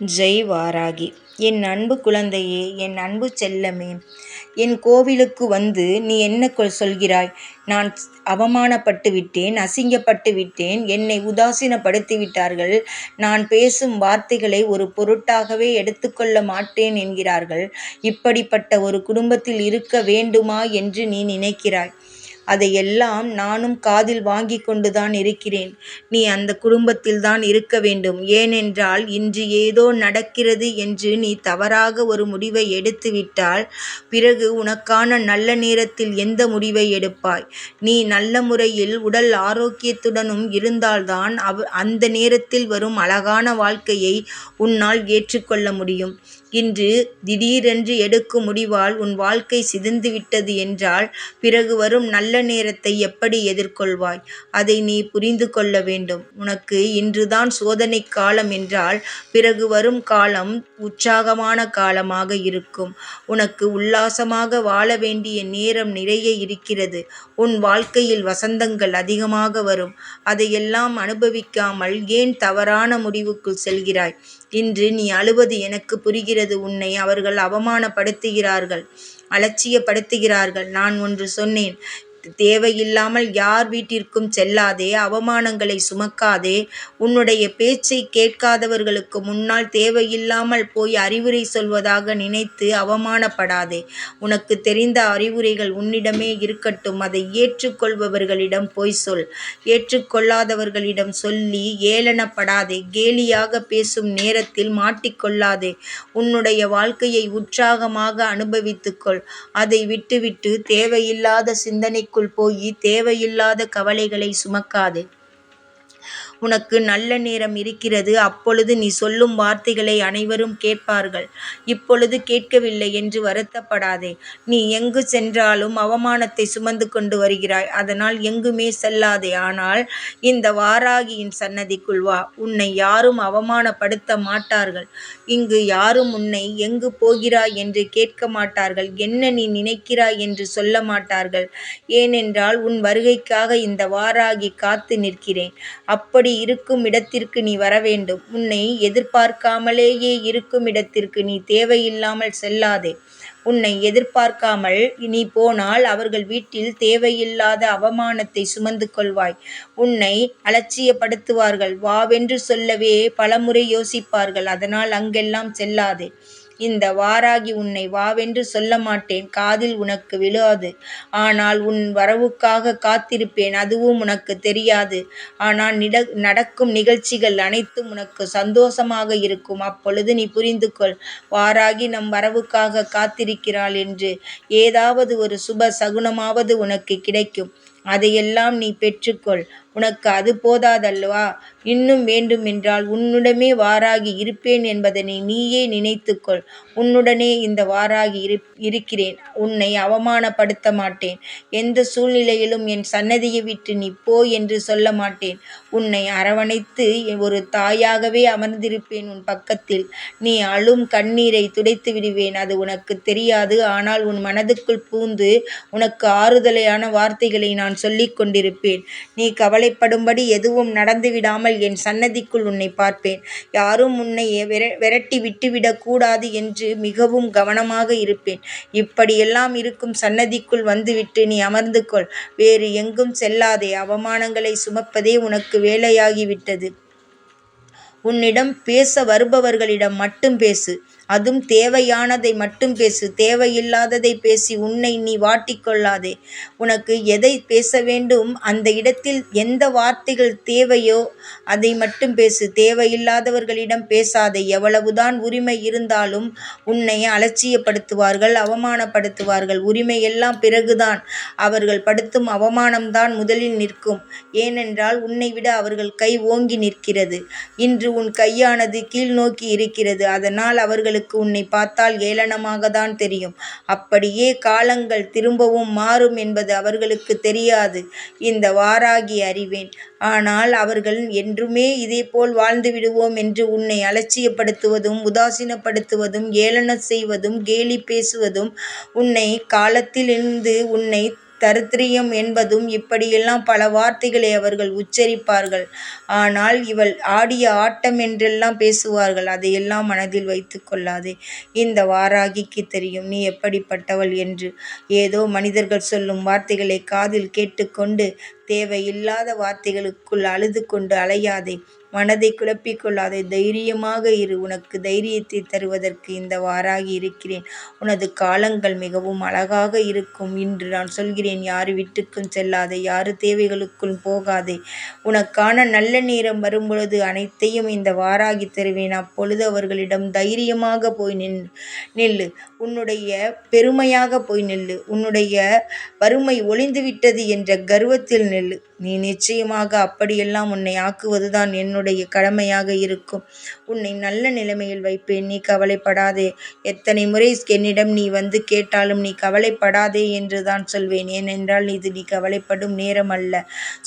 ஜெய் வாராகி என் அன்பு குழந்தையே என் அன்பு செல்லமே என் கோவிலுக்கு வந்து நீ என்ன சொல்கிறாய்? நான் அவமானப்பட்டு விட்டேன் அசிங்கப்பட்டு விட்டேன் என்னை உதாசீனப்படுத்தி விட்டார்கள் நான் பேசும் வார்த்தைகளை ஒரு பொருட்டாகவே எடுத்துக்கொள்ள மாட்டேன் என்கிறார்கள். இப்படிப்பட்ட ஒரு குடும்பத்தில் இருக்க வேண்டுமா என்று நீ நினைக்கிறாய்? அதையெல்லாம் நானும் காதில் வாங்கி கொண்டுதான் இருக்கிறேன். நீ அந்த குடும்பத்தில் தான் இருக்க வேண்டும். ஏனென்றால் இன்று ஏதோ நடக்கிறது என்று நீ தவறாக ஒரு முடிவை எடுத்துவிட்டால் பிறகு உனக்கான நல்ல நேரத்தில் எந்த முடிவை எடுப்பாய்? நீ நல்ல முறையில் உடல் ஆரோக்கியத்துடனும் இருந்தால்தான் அவ் அந்த நேரத்தில் வரும் அழகான வாழ்க்கையை உன்னால் ஏற்றுக்கொள்ள முடியும். இன்று திடீரென்று எடுக்கும் முடிவால் உன் வாழ்க்கை சிதைந்துவிட்டது என்றால் பிறகு வரும் நல்ல நேரத்தை எப்படி எதிர்கொள்வாய்? அதை நீ புரிந்து கொள்ள வேண்டும். உனக்கு இன்றுதான் சோதனை காலம் என்றால் பிறகு வரும் காலம் உற்சாகமான காலமாக இருக்கும். உனக்கு உல்லாசமாக வாழ வேண்டிய நேரம் நிறைய இருக்கிறது. உன் வாழ்க்கையில் வசந்தங்கள் அதிகமாக வரும். அதையெல்லாம் அனுபவிக்காமல் ஏன் தவறான முடிவுக்குள் செல்கிறாய்? இன்று நீ அழுவது எனக்கு புரிகிறது. உன்னை அவர்கள் அவமானப்படுத்துகிறார்கள் அலட்சியப்படுத்துகிறார்கள். நான் ஒன்று சொன்னேன் தேவையில்லாமல் யார் வீட்டிற்கும் செல்லாதே அவமானங்களை சுமக்காதே உன்னுடைய பேச்சை கேட்காதவர்களுக்கு முன்னால் தேவையில்லாமல் போய் அறிவுரை சொல்வதாக நினைத்து அவமானப்படாதே. உனக்கு தெரிந்த அறிவுரைகள் உன்னிடமே இருக்கட்டும் அதை ஏற்றுக்கொள்பவர்களிடம் போய் சொல். ஏற்றுக்கொள்ளாதவர்களிடம் சொல்லி ஏளனப்படாதே கேலியாக பேசும் நேரத்தில் மாட்டிக்கொள்ளாதே. உன்னுடைய வாழ்க்கையை உற்சாகமாக அனுபவித்துக்கொள். அதை விட்டுவிட்டு தேவையில்லாத சிந்தனைக்குள் போய் தேவையில்லாத கவலைகளை சுமக்காதே. உனக்கு நல்ல நேரம் இருக்கிறது. அப்பொழுது நீ சொல்லும் வார்த்தைகளை அனைவரும் கேட்பார்கள். இப்பொழுது கேட்கவில்லை என்று வருத்தப்படாதே. நீ எங்கு சென்றாலும் அவமானத்தை சுமந்து கொண்டு வருகிறாய். அதனால் எங்குமே செல்லாதே. ஆனால் இந்த வாராகியின் சன்னதிக்குள் வா. உன்னை யாரும் அவமானப்படுத்த மாட்டார்கள். இங்கு யாரும் உன்னை எங்கு போகிறாய் என்று கேட்க மாட்டார்கள். என்ன நீ நினைக்கிறாய் என்று சொல்ல மாட்டார்கள். ஏனென்றால் உன் வருகைக்காக இந்த வாராகி காத்து நிற்கிறேன். அப்படி அப்படி இருக்கும் இடத்திற்கு நீ வர வேண்டும். உன்னை எதிர்பார்க்காமலேயே இருக்கும் இடத்திற்கு நீ தேவையில்லாமல் செல்லாதே. உன்னை எதிர்பார்க்காமல் நீ போனால் அவர்கள் வீட்டில் தேவையில்லாத அவமானத்தை சுமந்து கொள்வாய். உன்னை அலட்சியப்படுத்துவார்கள். வாவென்று சொல்லவே பலமுறை யோசிப்பார்கள். அதனால் அங்கெல்லாம் செல்லாதே. இந்த வாராகி உன்னை வாவென்று சொல்ல மாட்டேன். காதில் உனக்கு விழாது. ஆனால் உன் வரவுக்காக காத்திருப்பேன். அதுவும் உனக்கு தெரியாது. ஆனால் நிட நடக்கும் நிகழ்ச்சிகள் அனைத்தும் உனக்கு சந்தோஷமாக இருக்கும். அப்பொழுது நீ புரிந்து கொள் வாராகி நம் வரவுக்காக காத்திருக்கிறாள் என்று ஏதாவது ஒரு சுப சகுனமாவது உனக்கு கிடைக்கும். அதையெல்லாம் நீ பெற்றுக்கொள். உனக்கு அது போதாதல்லவா? இன்னும் வேண்டுமென்றால் உன்னுடமே வாராகி இருப்பேன் என்பதனை நீயே நினைத்துக்கொள். உன்னுடனே இந்த வாராகி இரு இருக்கிறேன். உன்னை அவமானப்படுத்த மாட்டேன். எந்த சூழ்நிலையிலும் என் சன்னதியை விட்டு நீ போ என்று சொல்ல மாட்டேன். உன்னை அரவணைத்து ஒரு தாயாகவே அமர்ந்திருப்பேன் உன் பக்கத்தில். நீ அழும் கண்ணீரை துடைத்து விடுவேன். அது உனக்கு தெரியாது. ஆனால் உன் மனதுக்குள் பூந்து உனக்கு ஆறுதலையான வார்த்தைகளை நான் சொல்லிக் கொண்டிருப்பேன். நீ கவலைப்படும்படி எதுவும் நடந்துவிடாமல் என் சன்னதிக்குள் உன்னை பார்ப்பேன். யாரும் உன்னை விரட்டி விட்டுவிடக் கூடாது என்று மிகவும் கவனமாக இருப்பேன். இப்படியெல்லாம் இருக்கும் சன்னதிக்குள் வந்துவிட்டு நீ அமர்ந்து கொள். வேறு எங்கும் செல்லாதே. அவமானங்களை சுமப்பதே உனக்கு வேலையாகிவிட்டது. உன்னிடம் பேச வருபவர்களிடம் மட்டும் பேசு. அதுவும் தேவையானதை மட்டும் பேசு தேவையில்லாததை பேசி உன்னை நீ வாட்டிக்கொள்ளாதே உனக்கு எதை பேச வேண்டும் அந்த இடத்தில் எந்த வார்த்தைகள் தேவையோ அதை மட்டும் பேசு. தேவையில்லாதவர்களிடம் பேசாதே. எவ்வளவுதான் உரிமை இருந்தாலும் உன்னை அலட்சியப்படுத்துவார்கள் அவமானப்படுத்துவார்கள். உரிமையெல்லாம் பிறகுதான். அவர்கள் படுத்தும் அவமானம்தான் முதலில் நிற்கும். ஏனென்றால் உன்னை விட அவர்கள் கை ஓங்கி நிற்கிறது. இன்று உன் கையானது கீழ் நோக்கி இருக்கிறது. அதனால் அவர்களுக்கு அவர்களுக்கு உன்னை பார்த்தால் ஏளனமாக தான் தெரியும். அப்படியே காலங்கள் திரும்பவும் மாறும் என்பது அவர்களுக்கு தெரியாது. இந்த வாராகி அறிவேன். ஆனால் அவர்கள் என்றுமே இதேபோல் வாழ்ந்து விடுவோம் என்று உன்னை அலட்சியப்படுத்துவதும் உதாசீனப்படுத்துவதும் ஏளனம் செய்வதும் கேலி பேசுவதும் உன்னை காலத்திலிருந்து உன்னை தரித்திரியம் என்பதும் இப்படியெல்லாம் பல வார்த்தைகளை அவர்கள் உச்சரிப்பார்கள். ஆனால் இவள் ஆடிய ஆட்டம் என்றெல்லாம் பேசுவார்கள். அதையெல்லாம் மனதில் வைத்து கொள்ளாதே. இந்த வாராகிக்கு தெரியும் நீ எப்படிப்பட்டவள் என்று. ஏதோ மனிதர்கள் சொல்லும் வார்த்தைகளை காதில் கேட்டுக்கொண்டு தேவையில்லாத வார்த்தைகளுக்குள் அழுது கொண்டு அலையாதே. மனதை குழப்பிக் கொள்ளாதே. தைரியமாக இரு. உனக்கு தைரியத்தை தருவதற்கு இந்த வாராகி இருக்கிறேன். உனது காலங்கள் மிகவும் அழகாக இருக்கும். இன்று நான் சொல்கிறேன் யாரு வீட்டுக்கும் செல்லாதே. யாரு தேவைகளுக்கும் போகாதே. உனக்கான நல்ல நேரம் வரும்பொழுது அனைத்தையும் இந்த வாராகி தருவேன். அப்பொழுது அவர்களிடம் தைரியமாக போய் நின் நில்லு. உன்னுடைய பெருமையாக போய் நில்லு. உன்னுடைய வறுமை ஒளிந்துவிட்டது என்ற கர்வத்தில் நில்லு. நீ நிச்சயமாக அப்படியெல்லாம் உன்னை ஆக்குவதுதான் என்னுடைய கடமையாக இருக்கும். உன்னை நல்ல நிலைமையில் வைப்பேன். நீ கவலைப்படாதே. எத்தனை முறை என்னிடம் நீ வந்து கேட்டாலும் நீ கவலைப்படாதே என்று தான் சொல்வேன். ஏனென்றால் இது நீ கவலைப்படும் நேரம் அல்ல.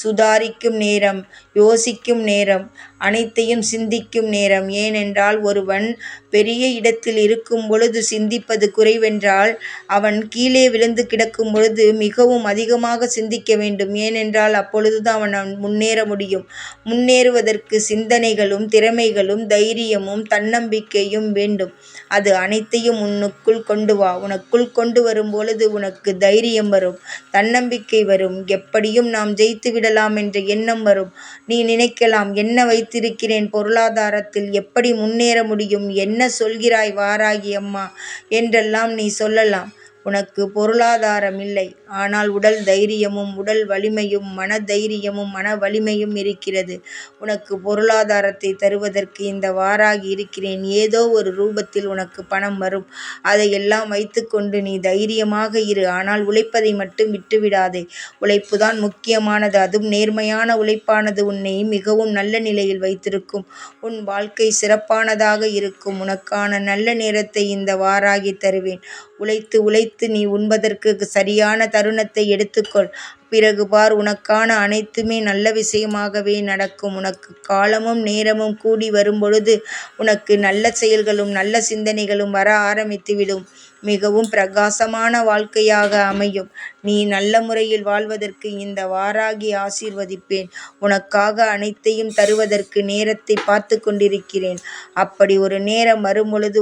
சுதாரிக்கும் நேரம். யோசிக்கும் நேரம். அனைத்தையும் சிந்திக்கும் நேரம். ஏனென்றால் ஒருவன் பெரிய இடத்தில் இருக்கும் பொழுது சிந்திப்பது குறைவென்றால் அவன் கீழே விழுந்து கிடக்கும் பொழுது மிகவும் அதிகமாக சிந்திக்க வேண்டும். ஏனென்றால் அப்பொழுதுதான் அவன் முன்னேற முடியும். முன்னேறுவதற்கு சிந்தனைகளும் திறமைகளும் தைரியமும் தன்னம்பிக்கையும் வேண்டும். அது அனைத்தையும் உன்னுக்குள் கொண்டு வா. உனக்குள் கொண்டு வரும்பொழுது உனக்கு தைரியம் வரும். தன்னம்பிக்கை வரும். எப்படியும் நாம் ஜெயித்து விடலாம் என்ற எண்ணம் வரும். நீ நினைக்கலாம் என்ன வைத்திருக்கிறேன் பொருளாதாரத்தில் எப்படி முன்னேற முடியும்? என்ன சொல்கிறாய் வாராகி அம்மா என்றெல்லாம் நீ சொல்லலாம். உனக்கு பொருளாதாரம் இல்லை. ஆனால் உடல் தைரியமும் உடல் வலிமையும் மன தைரியமும் மன வலிமையும் இருக்கிறது. உனக்கு பொருளாதாரத்தைத் தருவதற்கு இந்த வாராகி இருக்கிறேன். ஏதோ ஒரு ரூபத்தில் உனக்கு பணம் வரும். அதையெல்லாம் வைத்துக்கொண்டு நீ தைரியமாக இரு. ஆனால் உழைப்பதை மட்டும் விட்டுவிடாதே. உழைப்புதான் முக்கியமானது. அதுவும் நேர்மையான உழைப்பானது உன்னை மிகவும் நல்ல நிலையில் வைத்திருக்கும். உன் வாழ்க்கை சிறப்பானதாக இருக்கும். உனக்கான நல்ல நேரத்தை இந்த வாராகி தருவேன். உழைத்து உழைத்து நீ உண்பதற்கு சரியான தருணத்தை எடுத்துக்கொள். பிறகு பார் உனக்கான அனைத்துமே நல்ல விஷயமாகவே நடக்கும். உனக்கு காலமும் நேரமும் கூடி வரும்பொழுது உனக்கு நல்ல செயல்களும் நல்ல சிந்தனைகளும் வர ஆரம்பித்துவிடும். மிகவும் பிரகாசமான வாழ்க்கையாக அமையும். நீ நல்ல முறையில் வாழ்வதற்கு இந்த வாராகி ஆசீர்வதிப்பேன். உனக்காக அனைத்தையும் தருவதற்கு நேரத்தை பார்த்து கொண்டிருக்கிறேன். அப்படி ஒரு நேரம் வரும்பொழுது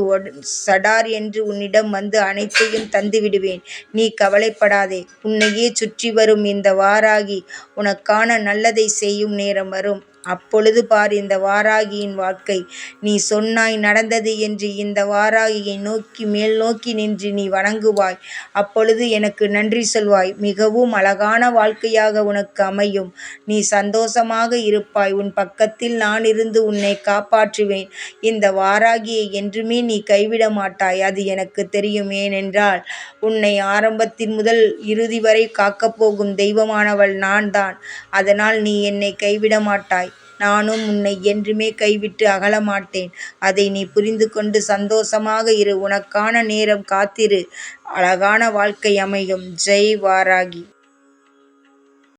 சடார் என்று உன்னிடம் வந்து அனைத்தையும் தந்துவிடுவேன். நீ கவலைப்படாதே. உன்னையே சுற்றி வரும் இந்த வாராகி உனக்கான நல்லதை செய்யும் நேரம் வரும். அப்பொழுது பார் இந்த வாராகியின் வாழ்க்கை. நீ சொன்னாய் நடந்தது என்று இந்த வாராகியை நோக்கி மேல் நோக்கி நின்று நீ வணங்குவாய். அப்பொழுது எனக்கு நன்றி சொல்வாய். மிகவும் அழகான வாழ்க்கையாக உனக்கு அமையும். நீ சந்தோஷமாக இருப்பாய். உன் பக்கத்தில் நான் இருந்து உன்னை காப்பாற்றுவேன். இந்த வாராகியை என்றுமே நீ கைவிட மாட்டாய். அது எனக்குத் தெரியும். ஏனென்றால் உன்னை ஆரம்பத்தின் முதல் இறுதி வரை காக்கப் போகும் தெய்வமானவள் நான்தான். அதனால் நீ என்னை கைவிட மாட்டாய். நானும் உன்னை என்றுமே கைவிட்டு அகலமாட்டேன். அதை நீ புரிந்து கொண்டு சந்தோஷமாக இரு. உனக்கான நேரம் காத்திரு. அழகான வாழ்க்கை அமையும். ஜெய் வாராகி.